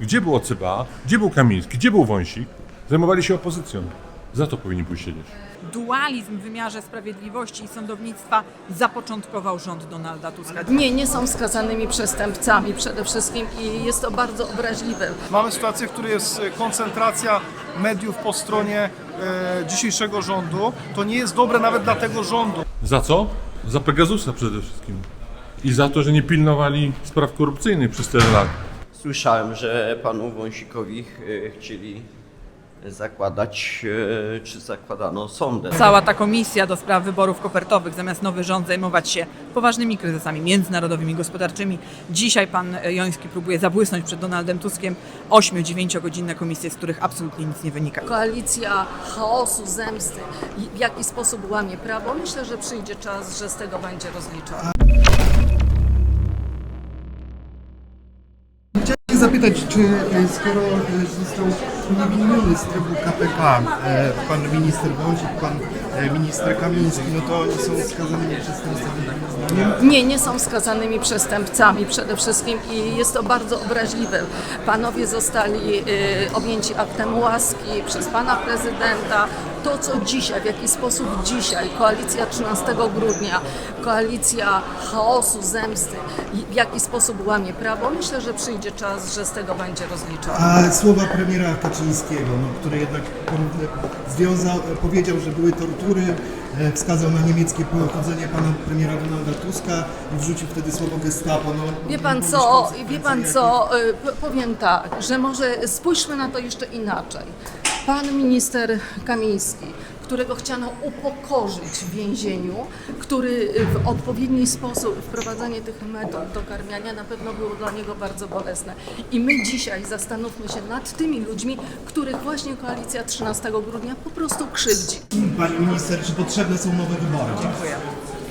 Gdzie był OCBA? Gdzie był Kamiński? Gdzie był Wąsik? Zajmowali się opozycją. Za to powinni pójść siedzieć. Dualizm w wymiarze sprawiedliwości i sądownictwa zapoczątkował rząd Donalda Tuska. Nie, nie są skazanymi przestępcami przede wszystkim i jest to bardzo obraźliwe. Mamy sytuację, w której jest e, koncentracja mediów po stronie e, dzisiejszego rządu. To nie jest dobre nawet dla tego rządu. Za co? Za Pegasusa przede wszystkim. I za to, że nie pilnowali spraw korupcyjnych przez tyle lat. Słyszałem, że panu Wąsikowi e, chcieli zakładać, e, czy zakładano sądę. Cała ta komisja do spraw wyborów kopertowych, zamiast nowy rząd zajmować się poważnymi kryzysami międzynarodowymi, gospodarczymi. Dzisiaj pan Joński próbuje zabłysnąć przed Donaldem Tuskiem 8-9 godzinne komisje, z których absolutnie nic nie wynika. Koalicja chaosu, zemsty, w jaki sposób łamie prawo, myślę, że przyjdzie czas, że z tego będzie rozliczony. Zapytać, czy e, skoro e, został uniewinniony z trybu KPK e, pan minister Wąsik, pan minister Kamiński, no to oni są skazanymi przestępcami zdaniem? Nie, nie są skazanymi przestępcami przede wszystkim i jest to bardzo obraźliwe. Panowie zostali objęci aktem łaski przez pana prezydenta. To, co dzisiaj, w jaki sposób dzisiaj koalicja 13 grudnia, koalicja chaosu, zemsty, w jaki sposób łamie prawo, myślę, że przyjdzie czas, że z tego będzie rozliczony. A słowa premiera Kaczyńskiego, no, który jednak e, związał, e, powiedział, że były tortury, e, wskazał na niemieckie pochodzenie pana premiera Donalda Tuska i wrzucił wtedy słowo gestapo. No, Wie pan co, wie pan co, powiem tak, że może spójrzmy na to jeszcze inaczej. Pan minister Kamiński, którego chciano upokorzyć w więzieniu, który w odpowiedni sposób wprowadzanie tych metod do karmiania na pewno było dla niego bardzo bolesne. I my dzisiaj zastanówmy się nad tymi ludźmi, których właśnie koalicja 13 grudnia po prostu krzywdzi. Pani minister, czy potrzebne są nowe wybory? Dziękuję.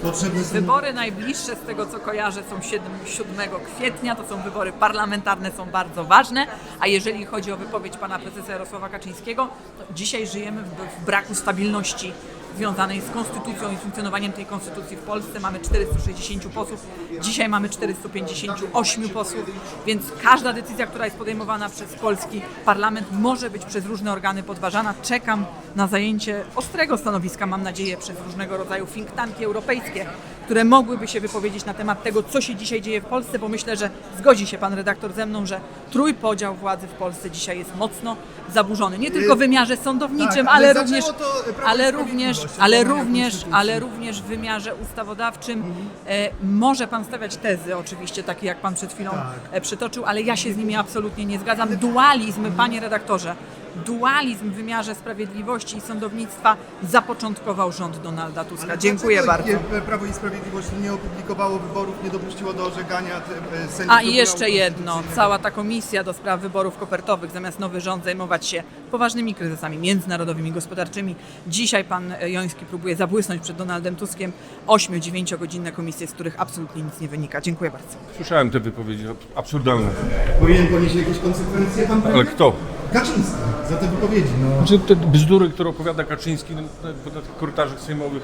Potrzebne są Wybory najbliższe, z tego co kojarzę, są 7, 7 kwietnia. To są wybory parlamentarne, są bardzo ważne. A jeżeli chodzi o wypowiedź pana prezesa Jarosława Kaczyńskiego, to dzisiaj żyjemy w, w braku stabilności związanej z konstytucją i funkcjonowaniem tej konstytucji w Polsce. Mamy 460 posłów, dzisiaj mamy 458 posłów, więc każda decyzja, która jest podejmowana przez polski parlament może być przez różne organy podważana. Czekam na zajęcie ostrego stanowiska, mam nadzieję, przez różnego rodzaju think tanki europejskie, które mogłyby się wypowiedzieć na temat tego, co się dzisiaj dzieje w Polsce, bo myślę, że zgodzi się pan redaktor ze mną, że trójpodział władzy w Polsce dzisiaj jest mocno zaburzony. Nie tylko w wymiarze sądowniczym, Tak, ale również, ale Sprawiedliwość również, ale również, ale również w wymiarze ustawodawczym. E, może pan stawiać tezy, oczywiście, takie jak pan przed chwilą Tak. e, przytoczył, ale ja się z nimi absolutnie nie zgadzam. Dualizm, panie redaktorze, dualizm w wymiarze sprawiedliwości i sądownictwa zapoczątkował rząd Donalda Tuska. Dziękuję bardzo. Dlaczego Prawo i Sprawiedliwość nie opublikowało wyborów, nie dopuściło do orzekania te- e, sędziów A i jeszcze jedno, cała ta komisja do spraw wyborów kopertowych, zamiast nowy rząd zajmować się poważnymi kryzysami międzynarodowymi, gospodarczymi. Dzisiaj pan Joński próbuje zabłysnąć przed Donaldem Tuskiem 8-9 godzinne komisje, z których absolutnie nic nie wynika. Dziękuję bardzo. Słyszałem te wypowiedzi ab- absurdalne. Powinien ponieść jakieś konsekwencje pan Ale kto? Kaczyński za te wypowiedzi. No. Znaczy te bzdury, które opowiada Kaczyński na, na, na tych korytarzach sejmowych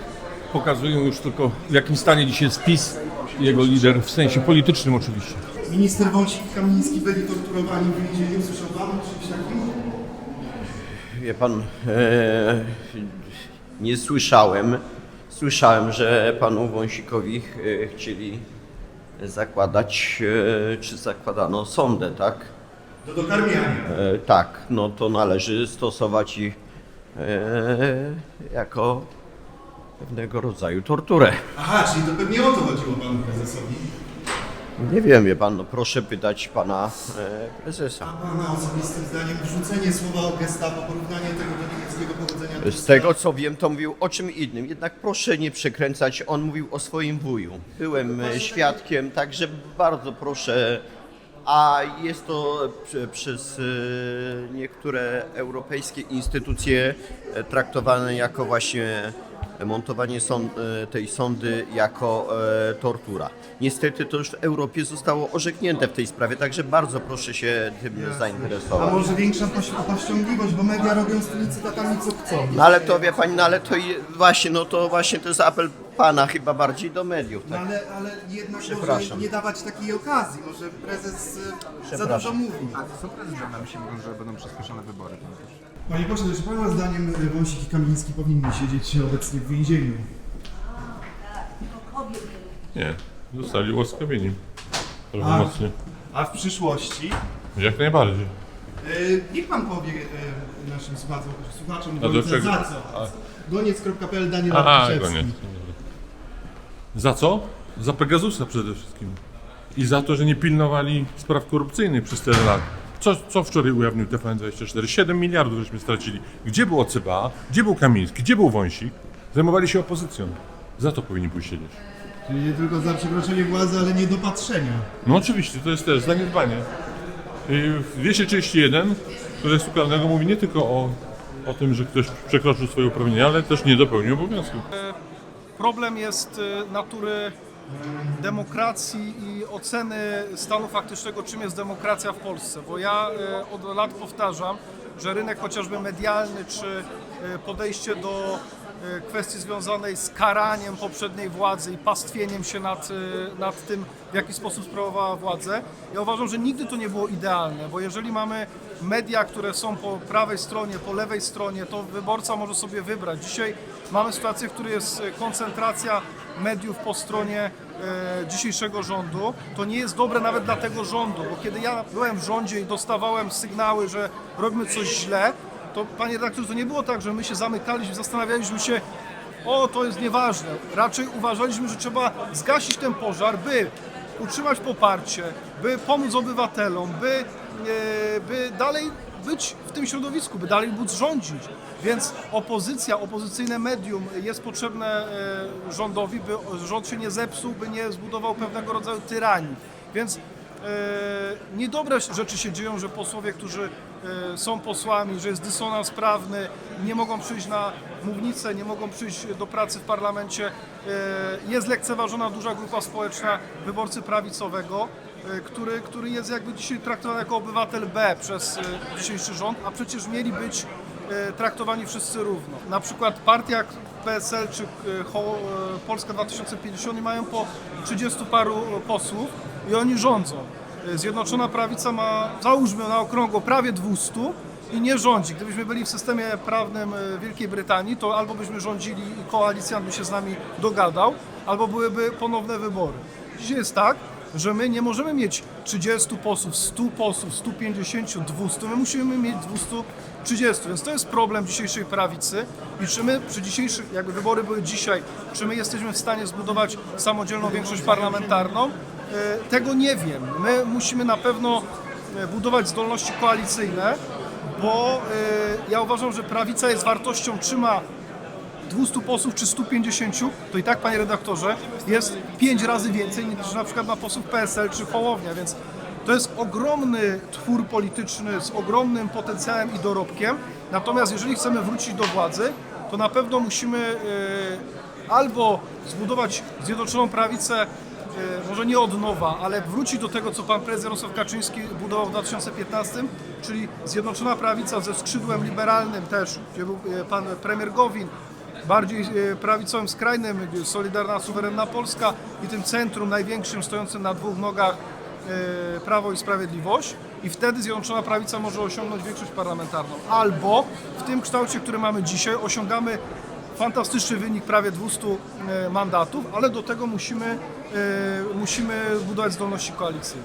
pokazują już tylko w jakim stanie dzisiaj jest PiS i jego lider, w sensie politycznym oczywiście. Minister Wąsik i Kamiński byli torturowani w więzieniu. Słyszał pan o czymś takim? Wie pan, e, nie słyszałem. Słyszałem, że panu Wąsikowi e, chcieli zakładać, e, czy zakładano sądę, tak? Do dokarmiania. E, tak, no to należy stosować ich e, jako pewnego rodzaju torturę. Aha, czyli to pewnie o to chodziło panu prezesowi. Nie wiem, wie pan, no proszę pytać pana e, prezesa. A pana osobistym zdaniem wrzucenie słowa o gestapo, porównanie tego do niemieckiego pochodzenia Z tego co wiem, to mówił o czym innym. Jednak proszę nie przekręcać, on mówił o swoim wuju. Byłem e, świadkiem, także bardzo proszę. A jest to prze- przez e, niektóre europejskie instytucje e, traktowane jako właśnie montowanie sąd, e, tej sądy jako e, tortura. Niestety to już w Europie zostało orzeknięte w tej sprawie, także bardzo proszę się tym A zainteresować. może większa poś- pościągliwość, bo media robią z tymi cytatami co chcą. No ale to wie pani, no ale to i- właśnie, no to właśnie to jest apel pana chyba bardziej do mediów. No Tak? ale, ale jednak może Przepraszam. nie dawać takiej okazji, może prezes e, za Przepraszam. dużo mówi. A to są prezydentem się mówią, że będą przyspieszone wybory. panie pośle. Czy pana zdaniem e, Wąsik i Kamiński powinni siedzieć obecnie w więzieniu? Nie, zostali ułaskawieni. Prawomocnie. A w przyszłości? Jak najbardziej. E, niech pan powie e, naszym słuchaczom, słuchaczom A do czego? za co? A. Goniec.pl Daniel A, Arkuszewski. koniec. Za co? Za Pegasusa przede wszystkim. I za to, że nie pilnowali spraw korupcyjnych przez tyle lat. Co, co wczoraj ujawnił TVN24? 7 miliardów żeśmy stracili. Gdzie był OCBA? Gdzie był Kamiński? Gdzie był Wąsik? Zajmowali się opozycją. Za to powinni pójść siedzieć. Czyli nie tylko za przekroczenie władzy, ale nie dopatrzenia. No oczywiście, to jest też zaniedbanie. I 231 kodeksu karnego mówi nie tylko o, o tym, że ktoś przekroczył swoje uprawnienia, ale też nie dopełnił obowiązków. Problem jest y, natury demokracji i oceny stanu faktycznego, czym jest demokracja w Polsce. Bo ja y, od lat powtarzam, że rynek chociażby medialny czy y, podejście do kwestii związanej z karaniem poprzedniej władzy i pastwieniem się nad, y, nad tym, w jaki sposób sprawowała władzę. Ja uważam, że nigdy to nie było idealne, bo jeżeli mamy media, które są po prawej stronie, po lewej stronie, to wyborca może sobie wybrać. Dzisiaj mamy sytuację, w której jest e, koncentracja mediów po stronie e, dzisiejszego rządu. To nie jest dobre nawet dla tego rządu, bo kiedy ja byłem w rządzie i dostawałem sygnały, że robimy coś źle, to panie redaktorze, to nie było tak, że my się zamykaliśmy, zastanawialiśmy się, o, to jest nieważne. Raczej uważaliśmy, że trzeba zgasić ten pożar, by utrzymać poparcie, by pomóc obywatelom, by, e, by dalej być w tym środowisku, by dalej móc rządzić. Więc opozycja, opozycyjne medium jest potrzebne e, rządowi, by rząd się nie zepsuł, by nie zbudował pewnego rodzaju tyranii. Więc niedobre rzeczy się dzieją, że posłowie, którzy e, są posłami, że jest dysonans prawny, nie mogą przyjść na mównicę, nie mogą przyjść do pracy w parlamencie. E, Jest lekceważona duża grupa społeczna wyborcy prawicowego, e, który, który jest jakby dzisiaj traktowany jako obywatel B przez e, dzisiejszy rząd, a przecież mieli być e, traktowani wszyscy równo. Na przykład partia PSL czy e, e, Polska 2050 oni mają po 30 paru posłów i oni rządzą. E, Zjednoczona Prawica ma, załóżmy na okrągło, prawie 200 i nie rządzi. Gdybyśmy byli w systemie prawnym e, Wielkiej Brytanii, to albo byśmy rządzili i koalicjant by się z nami dogadał, albo byłyby ponowne wybory. Dzisiaj jest tak, że my nie możemy mieć 30 posłów, 100 posłów, 150, 200, my musimy mieć 230, więc to jest problem dzisiejszej prawicy i czy my przy dzisiejszych, jakby wybory były dzisiaj, czy my jesteśmy w stanie zbudować samodzielną większość parlamentarną? E, Tego nie wiem. My musimy na pewno e, budować zdolności koalicyjne, bo e, ja uważam, że prawica jest wartością, czy ma 200 posłów czy 150, to i tak, panie redaktorze, jest 5 razy więcej niż na przykład na posłów PSL czy Hołownia, więc to jest ogromny twór polityczny z ogromnym potencjałem i dorobkiem. Natomiast jeżeli chcemy wrócić do władzy, to na pewno musimy albo zbudować Zjednoczoną Prawicę może nie od nowa, ale wrócić do tego, co pan prezes Jarosław Kaczyński budował w 2015, czyli Zjednoczona Prawica ze skrzydłem liberalnym też, gdzie był e, pan premier Gowin, bardziej e, prawicowym, skrajnym, Solidarna, Suwerenna Polska i tym centrum największym, stojącym na dwóch nogach e, Prawo i Sprawiedliwość i wtedy Zjednoczona Prawica może osiągnąć większość parlamentarną. Albo w tym kształcie, który mamy dzisiaj, osiągamy fantastyczny wynik, prawie 200 e, mandatów, ale do tego musimy, e, musimy budować zdolności koalicyjne.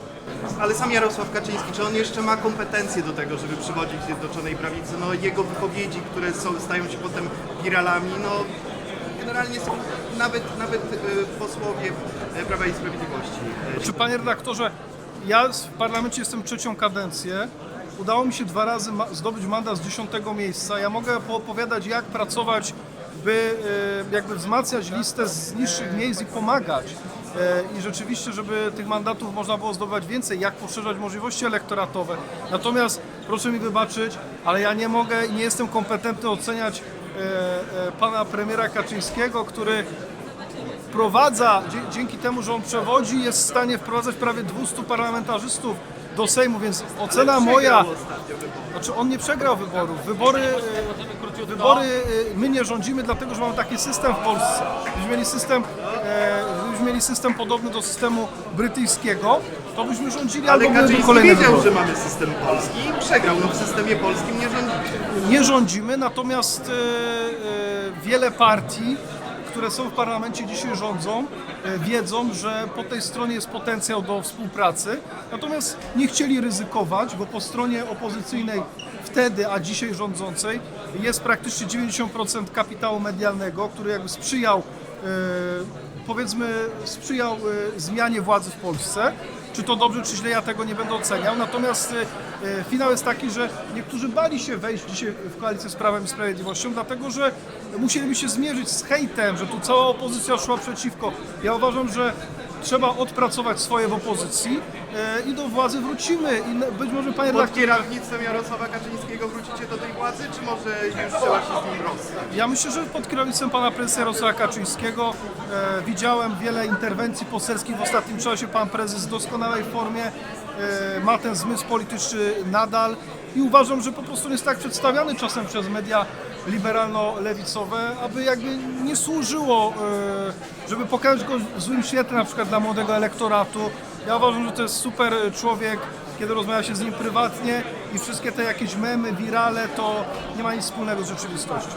Ale sam Jarosław Kaczyński, czy on jeszcze ma kompetencje do tego, żeby przywodzić Zjednoczonej Prawicy? No jego wypowiedzi, które są, stają się potem wiralami, no generalnie są nawet, nawet e, posłowie Prawa i Sprawiedliwości. Czy panie redaktorze, ja w parlamencie jestem trzecią kadencję. Udało mi się dwa razy zdobyć mandat z dziesiątego miejsca. Ja mogę poopowiadać, jak pracować, by e, jakby wzmacniać listę z niższych miejsc i pomagać. E, I rzeczywiście, żeby tych mandatów można było zdobywać więcej, jak poszerzać możliwości elektoratowe. Natomiast proszę mi wybaczyć, ale ja nie mogę i nie jestem kompetentny oceniać e, pana premiera Kaczyńskiego, który wprowadza, dzięki temu, że on przewodzi, jest w stanie wprowadzać prawie 200 parlamentarzystów do Sejmu, więc ocena moja, znaczy on nie przegrał wyborów. Wybory, e, wybory e, my nie rządzimy dlatego, że mamy taki system w Polsce. Gdybyśmy mieli system, e, gdybyśmy mieli system podobny do systemu brytyjskiego, to byśmy rządzili Ale albo byłyby Kaczyński kolejne wiedział, wybory. że mamy system polski i przegrał. No w systemie polskim nie rządzicie. nie rządzimy, natomiast e, e, wiele partii, które są w parlamencie dzisiaj rządzą, e, wiedzą, że po tej stronie jest potencjał do współpracy, natomiast nie chcieli ryzykować, bo po stronie opozycyjnej wtedy, a dzisiaj rządzącej jest praktycznie 90% kapitału medialnego, który jakby sprzyjał e, powiedzmy sprzyjał e, zmianie władzy w Polsce. Czy to dobrze, czy źle, ja tego nie będę oceniał. Natomiast e, e, finał jest taki, że niektórzy bali się wejść dzisiaj w koalicję z Prawem i Sprawiedliwością, dlatego że musieliby się zmierzyć z hejtem, że tu cała opozycja szła przeciwko. Ja uważam, że trzeba odpracować swoje w opozycji e, i do władzy wrócimy. I na- być może panie Pod redaktor, kierownictwem Jarosława Kaczyńskiego wrócicie do tej władzy, czy może już trzeba się z nim rozstać? Ja myślę, że pod kierownictwem pana prezesa Jarosława Kaczyńskiego e, widziałem wiele interwencji poselskich w ostatnim czasie. Pan prezes w doskonałej formie e, ma ten zmysł polityczny nadal i uważam, że po prostu jest tak przedstawiany czasem przez media liberalno-lewicowe, aby jakby nie służyło, e, żeby pokazać go w złym świetle na przykład dla młodego elektoratu. Ja uważam, że to jest super człowiek, kiedy rozmawia się z nim prywatnie i wszystkie te jakieś memy, wirale, to nie ma nic wspólnego z rzeczywistością.